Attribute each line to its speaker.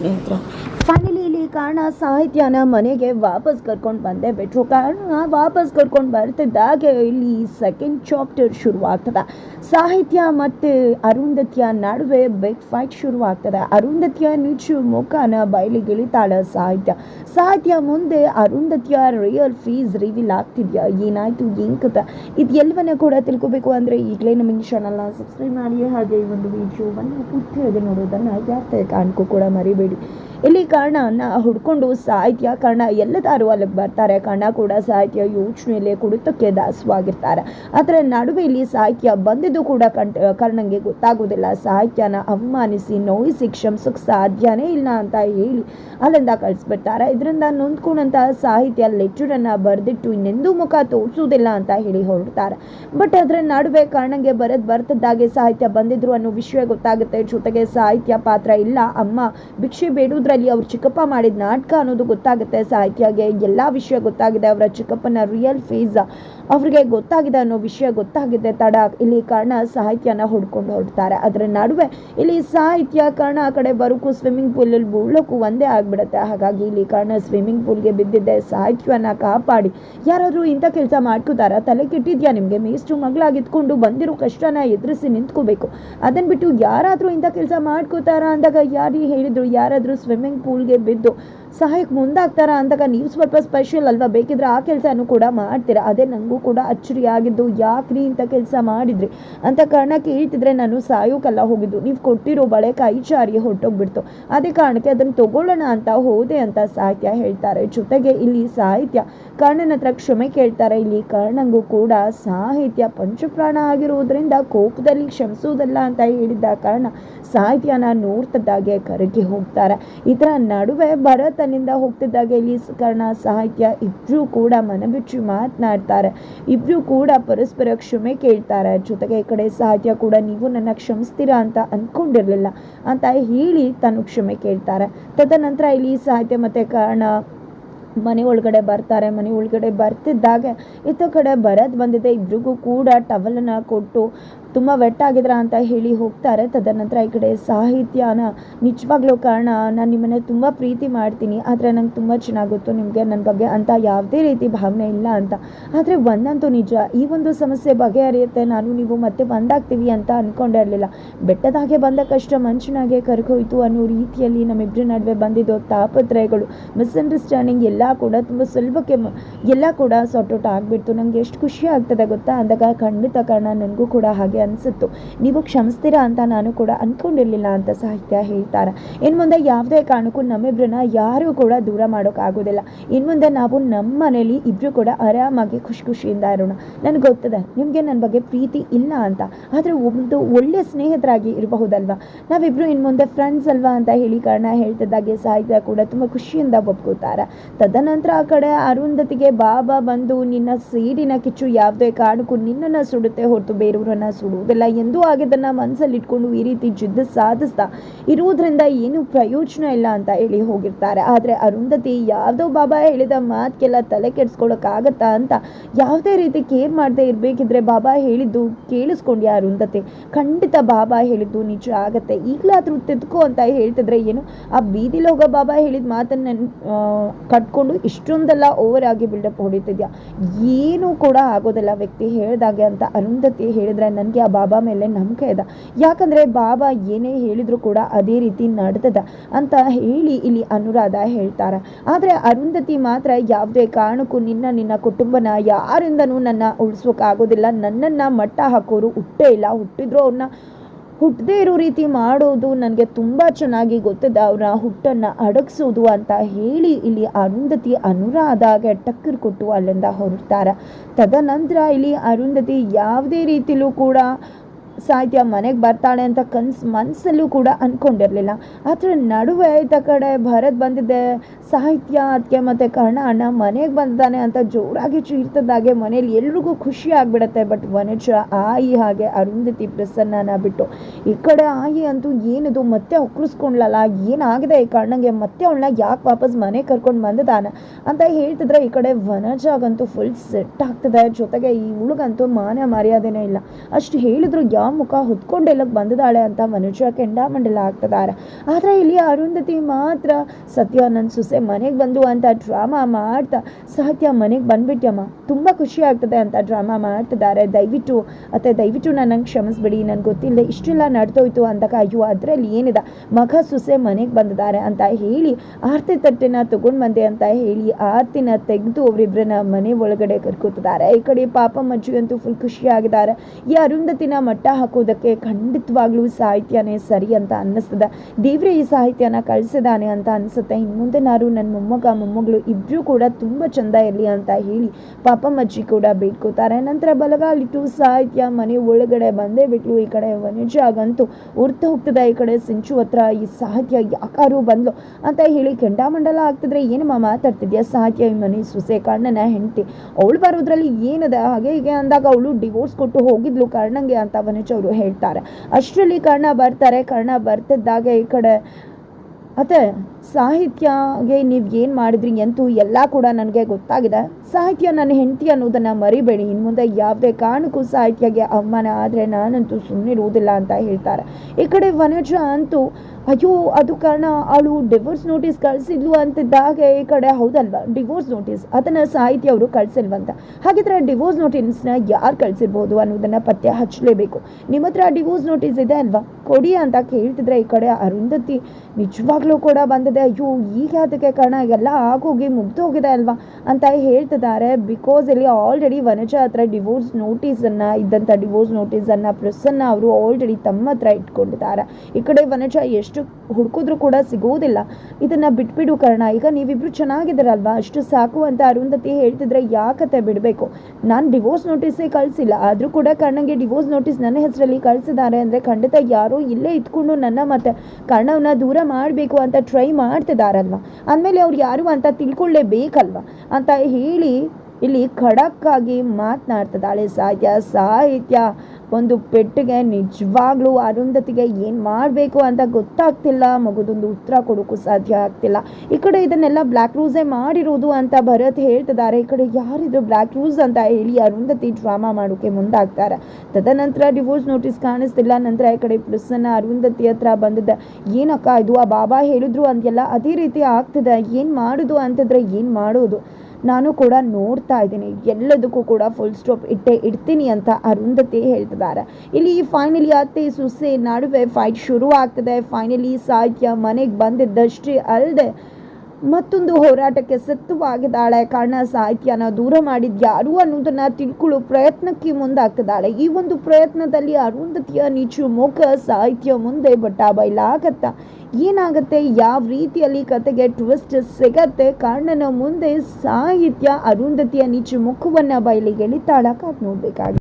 Speaker 1: ಸ್ನೇಹಿತರೆ ಫೈನಲಿ ಇಲ್ಲಿ ಕಾರಣ ಸಾಹಿತ್ಯನ ಮನೆಗೆ ವಾಪಸ್ ಕರ್ಕೊಂಡು ಬಂದೇ. ಬಿಟ್ರು ಕಾರಣ ವಾಪಸ್ ಕರ್ಕೊಂಡು ಬರ್ತಿದ್ದಾಗೆ ಇಲ್ಲಿ ಸೆಕೆಂಡ್ ಚಾಪ್ಟರ್ ಶುರುವಾಗ್ತದೆ. ಸಾಹಿತ್ಯ ಮತ್ತು ಅರುಂಧತಿಯ ನಡುವೆ ಬಿಗ್ ಫೈಟ್ ಶುರುವಾಗ್ತದೆ. ಅರುಂಧತಿಯ ನಿಜ ಮುಖನ ಬಯಲಿಗಿಳಿತಾಳ ಸಾಹಿತ್ಯ. ಸಾಹಿತ್ಯ ಮುಂದೆ ಅರುಂಧತಿಯ ರಿಯಲ್ ಫೀಸ್ ರಿವೀಲ್ ಆಗ್ತಿದ್ಯಾ? ಏನಾಯ್ತು? ಏನು ಕಥೆ ಇದು ಎಲ್ಲವನ್ನ ಕೂಡ ತಿಳ್ಕೊಬೇಕು ಅಂದರೆ ಈಗಲೇ ನಮ್ಮ ಚಾನಲ್ನ ಸಬ್ಸ್ಕ್ರೈಬ್ ಮಾಡಿ. ಹಾಗೆ ಈ ಒಂದು ವಿಡಿಯೋವನ್ನು ಪೂರ್ತಿಯಾಗಿ ನೋಡೋದನ್ನು ಯಾಕೆ ಕಾರಣಕ್ಕೂ ಕೂಡ ಮರಿಬೇಡಿ. ಇಲ್ಲಿ ಕರ್ಣನ ಹುಡ್ಕೊಂಡು ಸಾಹಿತ್ಯ, ಕರ್ಣ ಎಲ್ಲದಾರು ಅಲ್ಲಿಗೆ ಬರ್ತಾರೆ. ಕರ್ಣ ಕೂಡ ಸಾಹಿತ್ಯ ಯೋಚನೆಯಲ್ಲಿ ಕುಡಿತಕ್ಕೆ ದಾಸವಾಗಿರ್ತಾರೆ. ಅದರ ನಡುವೆ ಇಲ್ಲಿ ಸಾಹಿತ್ಯ ಬಂದಿದ್ದು ಕೂಡ ಕಣ್ ಕರ್ಣಂಗೆ ಗೊತ್ತಾಗೋದಿಲ್ಲ ಸಾಹಿತ್ಯನ ಅವಮಾನಿಸಿ, ನೋಯಿಸಿ, ಕ್ಷಮಿಸೋಕೆ ಸಾಧ್ಯನೇ ಇಲ್ಲ ಅಂತ ಹೇಳಿ ಅಲ್ಲಿಂದ ಕಳಿಸ್ಬಿಡ್ತಾರೆ. ಇದರಿಂದ ನೊಂದ್ಕೊಂಡಂತಹ ಸಾಹಿತ್ಯ ಲೆಟರನ್ನು ಬರೆದಿಟ್ಟು ಇನ್ನೆಂದೂ ಮುಖ ತೋರಿಸೋದಿಲ್ಲ ಅಂತ ಹೇಳಿ ಹೊರಡ್ತಾರೆ. ಬಟ್ ಅದರ ನಡುವೆ ಕರ್ಣಂಗೆ ಬರೆದು ಬರ್ತಿದ್ದಾಗೆ ಸಾಹಿತ್ಯ ಬಂದಿದ್ರು ಅನ್ನೋ ವಿಷಯ ಗೊತ್ತಾಗುತ್ತೆ. ಜೊತೆಗೆ ಸಾಹಿತ್ಯ ಪಾತ್ರ ಇಲ್ಲ. ಅಮ್ಮ ಭಿಕ್ಷೆ ಬೇಡುವುದ್ರಲ್ಲಿ ಅವ್ರ ಚಿಕ್ಕಪ್ಪ ಮಾಡಿದ ನಾಟಕ ಅನ್ನೋದು ಗೊತ್ತಾಗುತ್ತೆ. ಸಾಹಿತ್ಯಗೆ ಎಲ್ಲ ವಿಷಯ ಗೊತ್ತಾಗಿದೆ. ಅವರ ಚಿಕ್ಕಪ್ಪನ ರಿಯಲ್ ಫೇಸ್ ಅವ್ರಿಗೆ ಗೊತ್ತಾಗಿದೆ ಅನ್ನೋ ವಿಷಯ ಗೊತ್ತಾಗಿದೆ. ತಡ ಇಲ್ಲಿ ಕರ್ಣ ಸಾಹಿತ್ಯನ ಹೊಡ್ಕೊಂಡು ಹೊರಡ್ತಾರೆ. ಅದರ ನಡುವೆ ಇಲ್ಲಿ ಸಾಹಿತ್ಯ ಕರ್ಣ ಆ ಕಡೆ ಬರುಕು ಸ್ವಿಮ್ಮಿಂಗ್ ಪೂಲಲ್ಲಿ ಬೀಳೋಕ್ಕೂ ಒಂದೇ ಆಗ್ಬಿಡುತ್ತೆ. ಹಾಗಾಗಿ ಇಲ್ಲಿ ಕರ್ಣ ಸ್ವಿಮ್ಮಿಂಗ್ ಪೂಲ್ಗೆ ಬಿದ್ದಿದ್ದೆ. ಸಾಹಿತ್ಯವನ್ನ ಕಾಪಾಡಿ. ಯಾರಾದರೂ ಇಂಥ ಕೆಲಸ ಮಾಡ್ಕೋತಾರ ತಲೆ ಕೆಟ್ಟಿದ್ಯಾ ನಿಮಗೆ? ಮೇಷ್ಟ್ರು ಮಗಳಾಗಿದ್ಕೊಂಡು ಬಂದಿರೋ ಕಷ್ಟನ ಎದುರಿಸಿ ನಿಂತ್ಕೋಬೇಕು. ಅದನ್ ಬಿಟ್ಟು ಯಾರಾದರೂ ಇಂಥ ಕೆಲಸ ಮಾಡ್ಕೋತಾರ ಅಂದಾಗ ಯಾರಿ ಹೇಳಿದ್ರು? ಯಾರಾದರೂ ಸ್ವಿಮ್ಮಿಂಗ್ ಪೂಲ್ಗೆ ಬಿದ್ದು ಸಹಾಯಕ್ಕೆ ಮುಂದಾಗ್ತಾರ ಅಂದಾಗ ನೀವು ಸ್ವಲ್ಪ ಸ್ಪೆಷಲ್ ಅಲ್ವಾ? ಬೇಕಿದ್ರೆ ಆ ಕೆಲಸನೂ ಕೂಡ ಮಾಡ್ತೀರಾ? ಅದೇ ನನಗೂ ಕೂಡ ಅಚ್ಚರಿ ಆಗಿದ್ದು ಯಾಕ್ರಿ ಇಂಥ ಕೆಲಸ ಮಾಡಿದ್ರಿ? ಅಂತ ಕಾರಣಕ್ಕೆ ಹೇಳ್ತಿದ್ರೆ ನಾನು ಸಾಯೋಕಲ್ಲ ಹೋಗಿದ್ದು. ನೀವು ಕೊಟ್ಟಿರೋ ಬಳೆ ಕೈ ಚಾರಿ ಹೊರಟೋಗ್ಬಿಡ್ತು. ಅದೇ ಕಾರಣಕ್ಕೆ ಅದನ್ನು ತಗೊಳ್ಳೋಣ ಅಂತ ಹೋದೆ ಅಂತ ಸಾಹಿತ್ಯ ಹೇಳ್ತಾರೆ. ಜೊತೆಗೆ ಇಲ್ಲಿ ಸಾಹಿತ್ಯ. ಕರ್ಣನ ಹತ್ರ ಕ್ಷಮೆ ಕೇಳ್ತಾರೆ. ಇಲ್ಲಿ ಕರ್ಣಂಗೂ ಕೂಡ ಸಾಹಿತ್ಯ ಪಂಚಪ್ರಾಣ ಆಗಿರುವುದರಿಂದ ಕೋಪದಲ್ಲಿ ಕ್ಷಮಿಸುವುದಲ್ಲ ಅಂತ ಹೇಳಿದ್ದ ಕಾರಣ ಸಾಹಿತ್ಯನ ನೋಡ್ತಿದ್ದಾಗೆ ಕರಗಿ ಹೋಗ್ತಾರೆ. ಇದರ ನಡುವೆ ಭರತನಿಂದ ಹೋಗ್ತಿದ್ದಾಗ ಇಲ್ಲಿ ಕರ್ಣ ಸಾಹಿತ್ಯ ಇಬ್ರು ಕೂಡ ಮನಬಿಚ್ಚಿ ಮಾತನಾಡ್ತಾರೆ. ಇಬ್ರು ಕೂಡ ಪರಸ್ಪರ ಕ್ಷಮೆ ಕೇಳ್ತಾರೆ. ಜೊತೆಗೆ ಈ ಕಡೆ ಸಾಹಿತ್ಯ ಕೂಡ, ನೀವು ನನ್ನ ಕ್ಷಮಿಸ್ತೀರಾ ಅಂತ ಅನ್ಕೊಂಡಿರ್ಲಿಲ್ಲ ಅಂತ ಹೇಳಿ ತಾನು ಕ್ಷಮೆ ಕೇಳ್ತಾರೆ. ತದನಂತರ ಇಲ್ಲಿ ಸಾಹಿತ್ಯ ಮತ್ತೆ ಕರ್ಣ ಮನೆ ಒಳಗಡೆ ಬರ್ತಾರೆ, ಮನೆ ಒಳಗಡೆ ಬರ್ತಿದ್ದಾಗೆ ಇತ್ತ ಕಡೆ ಬರೋದು ಬಂದಿದೆ. ಇಬ್ರಿಗೂ ಕೂಡ ಟವಲನ್ನು ಕೊಟ್ಟು ತುಂಬ ವೆಟ್ಟಾಗಿದ್ರ ಅಂತ ಹೇಳಿ ಹೋಗ್ತಾರೆ. ತದನಂತರ ಈ ಕಡೆ ಸಾಹಿತ್ಯನ ನಿಜವಾಗ್ಲೂ ಕಾರಣ, ನಾನು ನಿಮ್ಮನ್ನು ತುಂಬ ಪ್ರೀತಿ ಮಾಡ್ತೀನಿ. ಆದರೆ ನಂಗೆ ತುಂಬ ಚೆನ್ನಾಗುತ್ತೋ ಗೊತ್ತು ನಿಮಗೆ ನನ್ನ ಬಗ್ಗೆ ಅಂತ ಯಾವುದೇ ರೀತಿ ಭಾವನೆ ಇಲ್ಲ ಅಂತ. ಆದರೆ ಒಂದಂತೂ ನಿಜ, ಈ ಒಂದು ಸಮಸ್ಯೆ ಬಗೆಹರಿಯುತ್ತೆ. ನಾನು, ನೀವು ಮತ್ತೆ ಒಂದಾಗ್ತೀವಿ ಅಂತ ಅಂದ್ಕೊಂಡಿರಲಿಲ್ಲ ಬೆಟ್ಟದಾಗೆ ಬಂದ ಕಷ್ಟ ಮನುಷ್ಯನಾಗೆ ಕರ್ಕೋಯ್ತು ಅನ್ನೋ ರೀತಿಯಲ್ಲಿ ನಮ್ಮಿಬ್ಬರ ನಡುವೆ ಬಂದಿದ್ದು ತಾಪತ್ರಯಗಳು. ಮಿಸ್ಅಂಡರ್ಸ್ಟ್ಯಾಂಡಿಂಗ್ ಎಲ್ಲ ಕೂಡ ತುಂಬ ಸುಲಭಕ್ಕೆ ಎಲ್ಲ ಕೂಡ ಸಾರ್ಟ್ಔಟ್ ಆಗಿಬಿಡ್ತು. ನನಗೆ ಎಷ್ಟು ಖುಷಿ ಆಗ್ತದೆ ಗೊತ್ತಾ? ಅಂದಾಗ ಖಂಡಿತ ಕಾರಣ, ನನಗೂ ಕೂಡ ಹಾಗೆ ಅನಿಸುತ್ತು. ನೀವು ಕ್ಷಮಿಸ್ತೀರಾ ಅಂತ ನಾನು ಕೂಡ ಅಂದ್ಕೊಂಡಿರಲಿಲ್ಲ ಅಂತ ಸಾಹಿತ್ಯ ಹೇಳ್ತಾರೆ. ಇನ್ನು ಮುಂದೆ ಯಾವುದೇ ಕಾರಣಕ್ಕೂ ನಮ್ಮಿಬ್ಬರನ್ನ ಯಾರೂ ಕೂಡ ದೂರ ಮಾಡೋಕ್ಕಾಗೋದಿಲ್ಲ ಇನ್ನು ಮುಂದೆ ನಾವು ನಮ್ಮ ಮನೇಲಿ ಇಬ್ಬರು ಕೂಡ ಆರಾಮಾಗಿ ಖುಷಿ ಖುಷಿಯಿಂದ ಇರೋಣ. ನನಗೆ ಗೊತ್ತದೆ, ನಿಮಗೆ ನನ್ನ ಬಗ್ಗೆ ಪ್ರೀತಿ ಇಲ್ಲ ಅಂತ. ಆದರೆ ಒಂದು ಒಳ್ಳೆ ಸ್ನೇಹಿತರಾಗಿ ಇರಬಹುದಲ್ವಾ? ನಾವಿಬ್ಬರು ಇನ್ನು ಮುಂದೆ ಫ್ರೆಂಡ್ಸ್ ಅಲ್ವಾ ಅಂತ ಹೇಳಿ ಕಾರಣ ಹೇಳ್ತಿದ್ದಾಗೆ ಸಾಹಿತ್ಯ ಕೂಡ ತುಂಬ ಖುಷಿಯಿಂದ ಒಪ್ಕೋತಾರೆ. ತದನಂತರ ಆ ಕಡೆ ಅರುಂಧತಿಗೆ, ಬಾಬಾ, ಬಂದು ನಿನ್ನ ಸೀಡಿನ ಕಿಚ್ಚು ಯಾವುದೇ ಕಾರಣಕ್ಕೂ ನಿನ್ನನ್ನು ಸುಡುತ್ತೆ ಹೊರತು ಬೇರೆಯವರನ್ನ ಸುಡುವುದಿಲ್ಲ ಎಂದು ಆಗಿದ್ದನ್ನ ಮನಸ್ಸಲ್ಲಿ ಇಟ್ಕೊಂಡು ಈ ರೀತಿ ಜಿದ್ದ ಸಾಧಿಸ್ತಾ ಇರುವುದರಿಂದ ಏನು ಪ್ರಯೋಜನ ಇಲ್ಲ ಅಂತ ಹೇಳಿ ಹೋಗಿರ್ತಾರೆ. ಆದರೆ ಅರುಂಧತಿ ಯಾವುದೋ ಬಾಬಾ ಹೇಳಿದ ಮಾತಿಗೆಲ್ಲ ತಲೆ ಕೆಡ್ಸ್ಕೊಳಕ್ಕಾಗತ್ತಾ ಅಂತ ಯಾವುದೇ ರೀತಿ ಕೇರ್ ಮಾಡದೆ ಇರಬೇಕಿದ್ರೆ ಬಾಬಾ ಹೇಳಿದ್ದು ಕೇಳಿಸ್ಕೊಂಡ್ಯಾ ಅರುಂಧತಿ? ಖಂಡಿತ ಬಾಬಾ ಹೇಳಿದ್ದು ನಿಜ ಆಗತ್ತೆ. ಈಗಲಾದರೂ ತಿದ್ಕೋ ಅಂತ ಹೇಳ್ತಿದ್ರೆ ಏನು? ಆ ಬೀದಿಲಿ ಹೋಗೋ ಬಾಬಾ ಹೇಳಿದ ಮಾತನ್ನ ನೆನ್- ಆ, ಕಟ್ಕೊಂಡು ಇಷ್ಟೊಂದೆಲ್ಲ ಓವರ್ ಆಗಿ ಬಿಲ್ಡಪ್ ಹೊಡಿತಿದ್ಯಾ? ಏನೂ ಕೂಡ ಆಗೋದಿಲ್ಲ ವ್ಯಕ್ತಿ ಹೇಳ್ದಾಗೆ ಅಂತ ಅರುಂಧತಿ ಹೇಳಿದ್ರೆ ನನಗೆ ಆ ಬಾಬಾ ಮೇಲೆ ನಂಬಿಕೆ ಇದೆ. ಯಾಕಂದರೆ ಬಾಬಾ ಏನೇ ಹೇಳಿದ್ರು ಕೂಡ ಅದೇ ರೀತಿ ನಡೆದದ ಅಂತ ಹೇಳಿ ಇಲ್ಲಿ ಅನುರಾಧ ಹೇಳ್ತಾರೆ. ಆದರೆ ಅರುಂಧತಿ ಮಾತ್ರ ಯಾವುದೇ ಕಾರಣಕ್ಕೂ ನಿನ್ನ ನಿನ್ನ ಕುಟುಂಬನ ಯಾರಿಂದನೂ ನನ್ನ ಉಳಿಸೋಕ್ಕಾಗೋದಿಲ್ಲ ನನ್ನನ್ನು ಮಟ್ಟ ಹಾಕೋರು ಹುಟ್ಟೇ ಇಲ್ಲ. ಹುಟ್ಟಿದ್ರು ಅವ್ರನ್ನ ಹುಟ್ಟದೇ ಇರೋ ರೀತಿ ಮಾಡೋದು ನನಗೆ ತುಂಬ ಚೆನ್ನಾಗಿ ಗೊತ್ತಿದೆ. ಅವರ ಹುಟ್ಟನ್ನು ಅಡಗಿಸೋದು ಅಂತ ಹೇಳಿ ಇಲ್ಲಿ ಅರುಂಧತಿ ಅನುರಾಧಾಗೆ ಟಕ್ಕರ್ ಕೊಟ್ಟು ಅಲ್ಲಿಂದ ಹೊರಡ್ತಾರೆ. ತದನಂತರ ಇಲ್ಲಿ ಅರುಂಧತಿ ಯಾವುದೇ ರೀತಿಲೂ ಕೂಡ ಸಾಹಿತ್ಯ ಮನೆಗೆ ಬರ್ತಾಳೆ ಅಂತ ಕನ್ಸು ಮನಸ್ಸಲ್ಲೂ ಕೂಡ ಅಂದ್ಕೊಂಡಿರಲಿಲ್ಲ ಆದರೆ ನಡುವೆ ಆಯ್ತ ಕಡೆ ಭರತ್ ಬಂದಿದ್ದೆ, ಸಾಹಿತ್ಯ ಅದಕ್ಕೆ ಮತ್ತು ಕರ್ಣ ಅಣ್ಣ ಮನೆಗೆ ಬಂದಿದ್ದಾನೆ ಅಂತ ಜೋರಾಗಿ ಚೀರ್ತದಾಗೆ ಮನೇಲಿ ಎಲ್ರಿಗೂ ಖುಷಿ ಆಗಿಬಿಡತ್ತೆ. ಬಟ್ ವನಜ, ಆಯಿ ಹಾಗೆ ಅರುಂಧತಿ, ಪ್ರಸನ್ನನ ಬಿಟ್ಟು ಈ ಕಡೆ ಆಯಿ ಅಂತೂ ಏನಿದು ಮತ್ತೆ ಒಕ್ಕರಿಸ್ಕೊಂಡ್ಲಲ್ಲ ಏನಾಗಿದೆ ಈ ಕರ್ಣಂಗೆ? ಮತ್ತೆ ಅವಳನ್ನ ಯಾಕೆ ವಾಪಸ್ ಮನೆ ಕರ್ಕೊಂಡು ಬಂದಿದ್ದಾನ? ಅಂತ ಹೇಳ್ತಿದ್ರೆ ಈ ಕಡೆ ವನಜಾಗಂತೂ ಫುಲ್ ಸೆಟ್ ಆಗ್ತದೆ. ಜೊತೆಗೆ ಈ ಹುಡುಗಂತೂ ಮಾನ ಮರ್ಯಾದೆನೇ ಇಲ್ಲ. ಅಷ್ಟು ಹೇಳಿದ್ರು, ಯಾವ ಮುಖ ಹೊತ್ಕೊಂಡೆಲ್ಲ ಬಂದಿದ್ದಾಳೆ ಅಂತ ಮನುಷ್ಯ ಕೆಂಡಾಮಂಡಲ ಆಗ್ತಿದ್ದಾರೆ ಆದರೆ ಇಲ್ಲಿ ಅರುಂಧತಿ ಮಾತ್ರ ಸತ್ಯ ನನ್ನ ಸೊಸೆ ಮನೆಗೆ ಬಂದು ಅಂತ ಡ್ರಾಮಾ ಮಾಡ್ತಾ, ಸತ್ಯ ಮನೆಗೆ ಬಂದ್ಬಿಟ್ಯಮ್ಮ. ತುಂಬ ಖುಷಿ ಆಗ್ತದೆ ಅಂತ ಡ್ರಾಮಾ ಮಾಡ್ತಿದ್ದಾರೆ. ದಯವಿಟ್ಟು, ಅತ್ತೆ ದಯವಿಟ್ಟು ನನ್ನ ಕ್ಷಮಿಸ್ಬಿಡಿ, ನನಗೆ ಗೊತ್ತಿಲ್ಲ ಇಷ್ಟೆಲ್ಲ ನಡ್ದೋಯ್ತು ಅಂದಾಗ ಅಯ್ಯೋ ಅದರಲ್ಲಿ ಏನಿದೆ? ಮಗ ಸೊಸೆ ಮನೆಗೆ ಬಂದಿದ್ದಾರೆ ಅಂತ ಹೇಳಿ, ಆರತಿ ತಟ್ಟೆನ ತಗೊಂಡು ಬಂದೆ ಅಂತ ಹೇಳಿ, ಆರತಿನ ತೆಗೆದು ಅವರಿಬ್ಬರನ್ನ ಮನೆ ಒಳಗಡೆ ಕರ್ಕೋತಿದ್ದಾರೆ. ಈ ಕಡೆ ಪಾಪ ಮಜ್ಜಿ ಅಂತೂ ಫುಲ್ ಖುಷಿಯಾಗಿದ್ದಾರೆ. ಈ ಅರುಂಧತಿನ ಮಟ್ಟ ಹಾಕೋದಕ್ಕೆ ಖಂಡಿತವಾಗ್ಲೂ ಸಾಹಿತ್ಯನೇ ಸರಿ ಅಂತ ಅನ್ನಿಸ್ತದೆ. ದೇವ್ರೆ ಈ ಸಾಹಿತ್ಯನ ಕಳಿಸಿದಾನೆ ಅಂತ ಅನಿಸುತ್ತೆ ಇನ್ನು ಮುಂದೆ ನಾನು ನನ್ನ ಮೊಮ್ಮಗ, ಮೊಮ್ಮಗಳು ಇಬ್ಬರೂ ಕೂಡ ತುಂಬ ಚಂದ ಇರಲಿ ಅಂತ ಹೇಳಿ ಪಾಪಮ್ಮಜ್ಜಿ ಕೂಡ ಬೇಡ್ಕೋತಾರೆ. ನಂತರ ಬಲಗಾಲಿಟ್ಟು ಸಾಹಿತ್ಯ ಮನೆ ಒಳಗಡೆ ಬಂದೇ ಬಿಟ್ಲು. ಈ ಕಡೆ ವನಿಜಾಗಂತೂ ಉರ್ತು ಹೋಗ್ತದೆ. ಈ ಕಡೆ ಸಿಂಚು ಹತ್ರ ಈ ಸಾಹಿತ್ಯ ಯಾಕಾರು ಬಂದ್ಲು ಅಂತ ಹೇಳಿ ಕೆಂಡಾಮಂಡಲ ಆಗ್ತಿದ್ರೆ ಏನಮ್ಮ ಮಾತಾಡ್ತಿದ್ಯಾ? ಸಾಹಿತ್ಯ ಈ ಮನೆ ಸೊಸೆ ಕಣ್ಣನ ಹೆಂಡತಿ. ಅವಳು ಬರೋದ್ರಲ್ಲಿ ಏನದ? ಹಾಗೆ ಹೀಗೆ ಅಂದಾಗ ಅವಳು ಡಿವೋರ್ಸ್ ಕೊಟ್ಟು ಹೋಗಿದ್ಲು. ಕರ್ಣಂಗೆ ಅಂತ ವನಿಜ ಅವರು ಹೇಳ್ತಾರೆ. ಅಷ್ಟರಲ್ಲಿ ಕರ್ಣ ಬರ್ತಾರೆ. ಕರ್ಣ ಬರ್ತಿದ್ದಾಗ ಈ ಕಡೆ ಅತ್ತೆ, ಸಾಹಿತ್ಯಗೆ ನೀವು ಏನು ಮಾಡಿದ್ರಿ ಅಂತೂ ಎಲ್ಲ ಕೂಡ ನನಗೆ ಗೊತ್ತಾಗಿದೆ. ಸಾಹಿತ್ಯ ನನ್ನ ಹೆಂಡತಿ ಅನ್ನೋದನ್ನು ಮರಿಬೇಡಿ. ಇನ್ನು ಮುಂದೆ ಯಾವುದೇ ಕಾರಣಕ್ಕೂ ಸಾಹಿತ್ಯಗೆ ಅವಮಾನ ಆದರೆ ನಾನಂತೂ ಸುಮ್ಮನಿರುವುದಿಲ್ಲ ಅಂತ ಹೇಳ್ತಾರೆ. ಈ ಕಡೆ ವನಜ ಅಂತೂ, ಅಯ್ಯೋ, ಅದು ಕಾರಣ ಅವಳು ಡಿವೋರ್ಸ್ ನೋಟಿಸ್ ಕಳಿಸಿದ್ಲು ಅಂತಿದ್ದಾಗ ಈ ಕಡೆ ಹೌದಲ್ವಾ? ಡಿವೋರ್ಸ್ ನೋಟಿಸ್ ಅದನ್ನು ಸಾಹಿತ್ಯ ಅವರು ಕಳಿಸಿಲ್ವಂತ. ಹಾಗಿದ್ರೆ ಡಿವೋರ್ಸ್ ನೋಟಿಸ್ನ ಯಾರು ಕಳಿಸಿರ್ಬೋದು ಅನ್ನೋದನ್ನು ಪತ್ತೆ ಹಚ್ಚಲೇಬೇಕು. ನಿಮ್ಮ ಹತ್ರ ಡಿವೋರ್ಸ್ ನೋಟಿಸ್ ಇದೆ ಅಲ್ವಾ? ಕೊಡಿ ಅಂತ ಕೇಳ್ತಿದ್ರೆ ಈ ಕಡೆ ಅರುಂಧತಿ ನಿಜವಾಗ್ಲೂ ಕೂಡ ಬಂದಿದೆ, ಅಯ್ಯೋ, ಈಗ ಅದಕ್ಕೆ ಕಾರಣ? ಎಲ್ಲ ಆಗೋಗಿ ಮುಗ್ದು ಹೋಗಿದೆ ಅಲ್ವಾ? ಅಂತ ಹೇಳ್ತಿದ್ದಾರೆ. ಬಿಕಾಸ್ ಇಲ್ಲಿ ಆಲ್ರೆಡಿ ವನಜ ಹತ್ರ ಡಿವೋರ್ಸ್ ನೋಟಿಸನ್ನು ಇದ್ದಂಥ ಡಿವೋರ್ಸ್ ನೋಟಿಸನ್ನು ಪ್ರಸನ್ನ ಅವರು ಆಲ್ರೆಡಿ ತಮ್ಮ ಹತ್ರ ಇಟ್ಕೊಂಡಿದ್ದಾರೆ. ಈ ಕಡೆ ವನಜ ಎಷ್ಟು ಹುಡುಕಿದ್ರು ಕೂಡ ಸಿಗೋದಿಲ್ಲ. ಇದನ್ನ ಬಿಟ್ಬಿಡು ಕಾರಣ, ಈಗ ನೀವಿಬ್ರು ಚೆನ್ನಾಗಿದ್ದೀರಲ್ವಾ? ಅಷ್ಟು ಸಾಕು ಅಂತ ಅರುಂಧತಿ ಹೇಳ್ತಿದ್ರೆ ಯಾಕತ್ತೆ ಬಿಡಬೇಕು? ನಾನು ಡಿವೋರ್ಸ್ ನೋಟಿಸೇ ಕಳಿಸಿಲ್ಲ. ಆದರೂ ಕೂಡ ಕರ್ಣಗೆ ಡಿವೋರ್ಸ್ ನೋಟಿಸ್ ನನ್ನ ಹೆಸರಲ್ಲಿ ಕಳಿಸಿದ್ದಾರೆ. ಅಂದರೆ ಖಂಡಿತ ಯಾರೋ ಇಲ್ಲೇ ಇದ್ಕೊಂಡು ನನ್ನ ಮತ್ತೆ ಕರ್ಣವನ್ನ ದೂರ ಮಾಡಬೇಕು. ಅಂತ ಟ್ರೈ ಮಾಡ್ತಿದಾರಲ್ವ? ಅಂದಮೇಲೆ ಅವ್ರು ಯಾರು ಅಂತ ತಿಳ್ಕೊಳ್ಳೇಬೇಕಲ್ವ? ಅಂತ ಹೇಳಿ ಇಲ್ಲಿ ಖಡಕ್ಕಾಗಿ ಮಾತನಾಡ್ತಿದ್ದಾಳೆ ಸಾಹಿತ್ಯ ಸಾಹಿತ್ಯ. ಒಂದು ಪೆಟ್ಟಿಗೆ ನಿಜವಾಗ್ಲೂ ಅರುಂಧತಿಗೆ ಏನು ಮಾಡಬೇಕು ಅಂತ ಗೊತ್ತಾಗ್ತಿಲ್ಲ. ಮಗುದೊಂದು ಉತ್ತರ ಕೊಡೋಕ್ಕೂ ಸಾಧ್ಯ ಆಗ್ತಿಲ್ಲ. ಈ ಕಡೆ ಇದನ್ನೆಲ್ಲ ಬ್ಲ್ಯಾಕ್ ರೂಸೇ ಮಾಡಿರೋದು ಅಂತ ಭರತ್ ಹೇಳ್ತಿದ್ದಾರೆ. ಈ ಕಡೆ ಯಾರಿದ್ರು ಬ್ಲ್ಯಾಕ್ ರೂಸ್ ಅಂತ ಹೇಳಿ ಅರುಂಧತಿ ಡ್ರಾಮಾ ಮಾಡೋಕ್ಕೆ ಮುಂದಾಗ್ತಾರೆ. ತದನಂತರ ಡಿವೋರ್ಸ್ ನೋಟಿಸ್ ಕಾಣಿಸ್ತಿಲ್ಲ. ನಂತರ ಈ ಕಡೆ ಪ್ರಸನ್ನ ಅರುಂಧತಿ ಹತ್ರ ಬಂದಿದ್ದೆ ಏನಕ್ಕ ಇದು? ಆ ಬಾಬಾ ಹೇಳಿದ್ರು ಅಂತೆಲ್ಲ ಅದೇ ರೀತಿ ಆಗ್ತಿದೆ. ಏನು ಮಾಡೋದು? ಅಂತಂದ್ರೆ ಏನು ಮಾಡೋದು? ನಾನು ಕೂಡ ನೋಡ್ತಾ ಇದ್ದೀನಿ. ಎಲ್ಲದಕ್ಕೂ ಕೂಡ ಫುಲ್ ಸ್ಟಾಪ್ ಇಟ್ಟೆ ಇಡ್ತೀನಿ ಅಂತ ಅರುಂಧತಿ ಹೇಳ್ತಿದ್ದಾರೆ. ಇಲ್ಲಿ ಫೈನಲಿ ಅತ್ತೆ, ಸುಸೆ ನಡುವೆ ಫೈಟ್ ಶುರು ಆಗ್ತದೆ ಫೈನಲಿ ಸಾಹಿತ್ಯ ಮನೆಗೆ ಬಂದಿದ್ದಷ್ಟೇ ಅಲ್ಲದೆ ಮತ್ತೊಂದು ಹೋರಾಟಕ್ಕೆ ಸತ್ವವಾಗಿದ್ದಾಳೆ ಕಾರಣ ಸಾಹಿತ್ಯನ ದೂರ ಮಾಡಿದ ಯಾರು ಅನ್ನೋದನ್ನ ತಿಳ್ಕೊಳ್ಳೋ ಪ್ರಯತ್ನಕ್ಕೆ ಮುಂದಾಗ್ತಿದ್ದಾಳೆ. ಈ ಒಂದು ಪ್ರಯತ್ನದಲ್ಲಿ ಅರುಂಧತಿಯ ನೀಚು ಮುಖ ಸಾಹಿತ್ಯ ಮುಂದೆ ಬಟ್ಟ ಬಯಲಾಗತ್ತ ಏನಾಗುತ್ತೆ? ಯಾವ ರೀತಿಯಲ್ಲಿ ಕತೆಗೆ ಟ್ವಿಸ್ಟ್ ಸಿಗತ್ತೆ? ಕಾರಣನ ಮುಂದೆ ಸಾಹಿತ್ಯ ಅರುಂಧತಿಯ ನೀಚು ಮುಖವನ್ನ ಬಯಲಿಗೆ ಎಳಿತಾಳ ಕಾದ್ ನೋಡ್ಬೇಕಾಗಿದೆ